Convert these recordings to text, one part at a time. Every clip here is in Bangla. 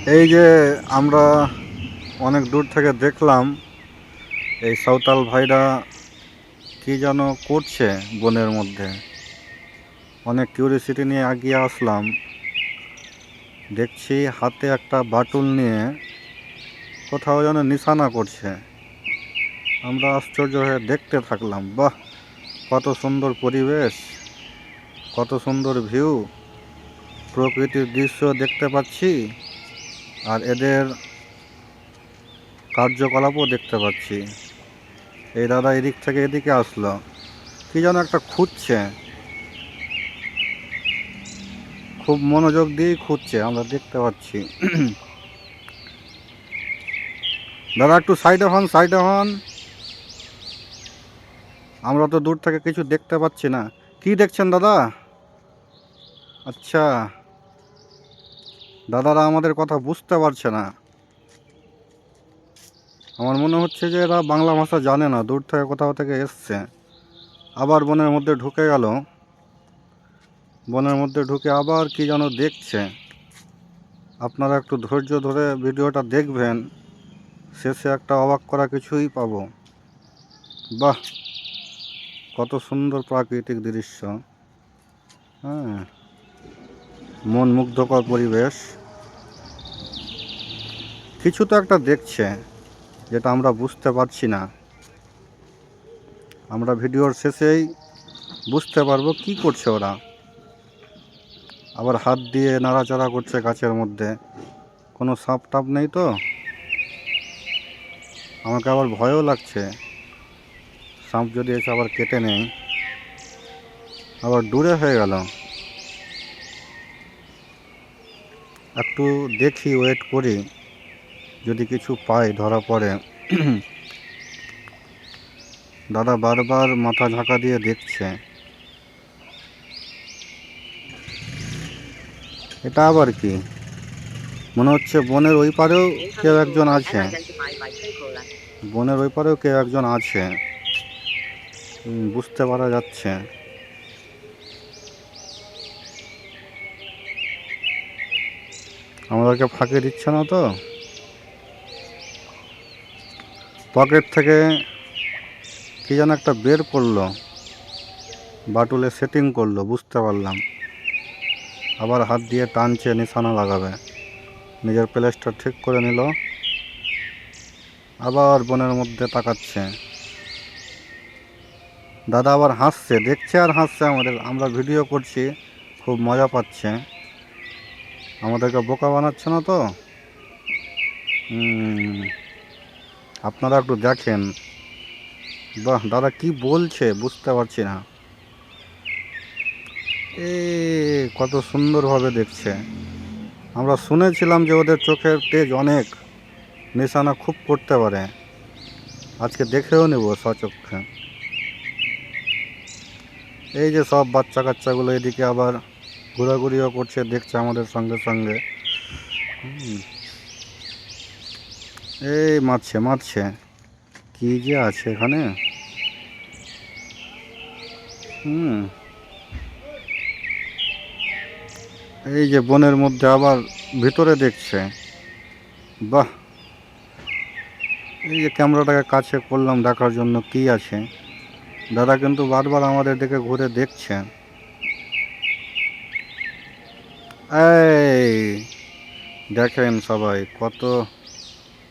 এই যে আমরা অনেক দূর থেকে দেখলাম এই সাঁওতাল ভাইরা কি যেন করছে বনের মধ্যে। অনেক কিউরিয়াসিটি নিয়ে এগিয়ে আসলাম। দেখছি হাতে একটা বাটুল নিয়ে কোথাও যেন নিশানা করছে। আমরা আশ্চর্য হয়ে দেখতে থাকলাম, বাহ, কত সুন্দর পরিবেশ, কত সুন্দর ভিউ প্রকৃতির দৃশ্য দেখতে পাচ্ছি। আর এদের কার্যকলাপও দেখতে পাচ্ছি। এই দাদা এদিক থেকে এদিকে আসলো। কি যেন একটা খুঁজছে। খুব মনোযোগ দিয়েই খুঁজছে, আমরা দেখতে পাচ্ছি। দাদা, একটু সাইডে হন সাইডে হন। আমরা তো দূর থেকে কিছু দেখতে পাচ্ছি না। কি দেখছেন দাদা? আচ্ছা। দাদারা আমাদের কথা বুঝতে পারছে না। আমার মনে হচ্ছে যে এরা বাংলা ভাষা জানে না, দূর থেকে কোথাও থেকে এসছে। আবার বনের মধ্যে ঢুকে গেল। বনের মধ্যে ঢুকে আবার কি যেন দেখছে। আপনারা একটু ধৈর্য ধরে ভিডিওটা দেখবেন। শেষে একটা অবাক করা কিছুই পাবো। বাহ! কত সুন্দর প্রাকৃতিক দৃশ্য। হ্যাঁ। মন মুগ্ধকর পরিবেশ। কিছু তো একটা দেখছে, যেটা আমরা বুঝতে পারছি না। আমরা ভিডিওর শেষেই বুঝতে পারব কি করছে ওরা। আবার হাত দিয়ে নাড়াচাড়া করছে গাছের মধ্যে। কোনো সাপ টাপ নেই তো? আমাকে আবার ভয়ও লাগছে। সাপ যদি এসে আবার কেটে নেই আবার দূরে হয়ে গেল। একটু দেখি ওয়েট করি। যদি কিছু পাই ধরা পড়ে। দাদা বারবার মাথা ঝাঁকা দিয়ে দেখছে। এটা আবার কি? মনে হচ্ছে বনের ওই পারেও কেউ একজন আছে. বনের ওই পারেও কেউ একজন আছে। বুঝতে পারা যাচ্ছে। আমাদেরকে ফাঁকি দিচ্ছে না তো? পকেট থেকে কি যেন একটা বের করল, বাটুলে সেটিং করল, বুঝতে পারলাম। আবার হাত দিয়ে টানছে, নিশানা লাগাবে। নিজের প্লেসটা ঠিক করে নিল। আবার বনের মধ্যে তাকাচ্ছে। দাদা আবার হাসছে, দেখছে আর হাসছে আমাদের। আমরা ভিডিও করছি, খুব মজা পাচ্ছে। আমাদেরকে বোকা বানাচ্ছে না তো? আপনারা একটু দেখেন। বাহ, দাদা কি বলছে বুঝতে পারছি না। এ, কত সুন্দরভাবে দেখছে। আমরা শুনেছিলাম যে ওদের চোখের তেজ অনেক, নিশানা খুব করতে পারে। আজকে দেখেও নেব সচক্ষে। এই যে সব বাচ্চা কাচ্চাগুলো এদিকে আবার ঘোরাঘুরিও করছে, দেখছে আমাদের সঙ্গে সঙ্গে। এই মারছে মারছে। কি যে আছে এখানে? হুম। এই যে বনের মধ্যে আবার ভিতরে দেখছে। বাহ! এই যে ক্যামেরাটাকে কাছে করলাম, দেখার জন্য কি আছে? দাদা কিন্তু বারবার আমাদের দিকে ঘুরে দেখছে। এই, দেখেন সবাই কত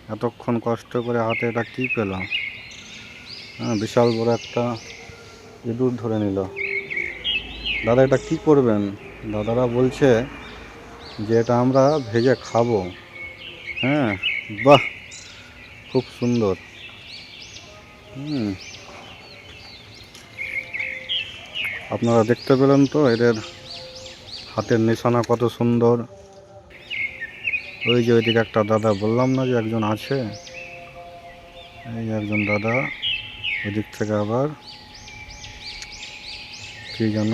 এতক্ষণ কষ্ট করে হাতে এটা কী পেলাম? হ্যাঁ বিশাল বড় একটা ইঁদুর ধরে নিল। দাদা, এটা কি করবেন? দাদারা বলছে যে এটা আমরা ভেজে খাব। হ্যাঁ বাহ, খুব সুন্দর। হুম। আপনারা দেখতে পেলেন তো, এদের হাতের নিশানা কত সুন্দর। ওই যে ওইদিকে একটা দাদা, বললাম না যে একজন আছে? এই একজন দাদা, ওদিক থেকে আবার কি যেন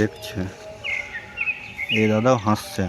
দেখছে। এই দাদাও হাসছে।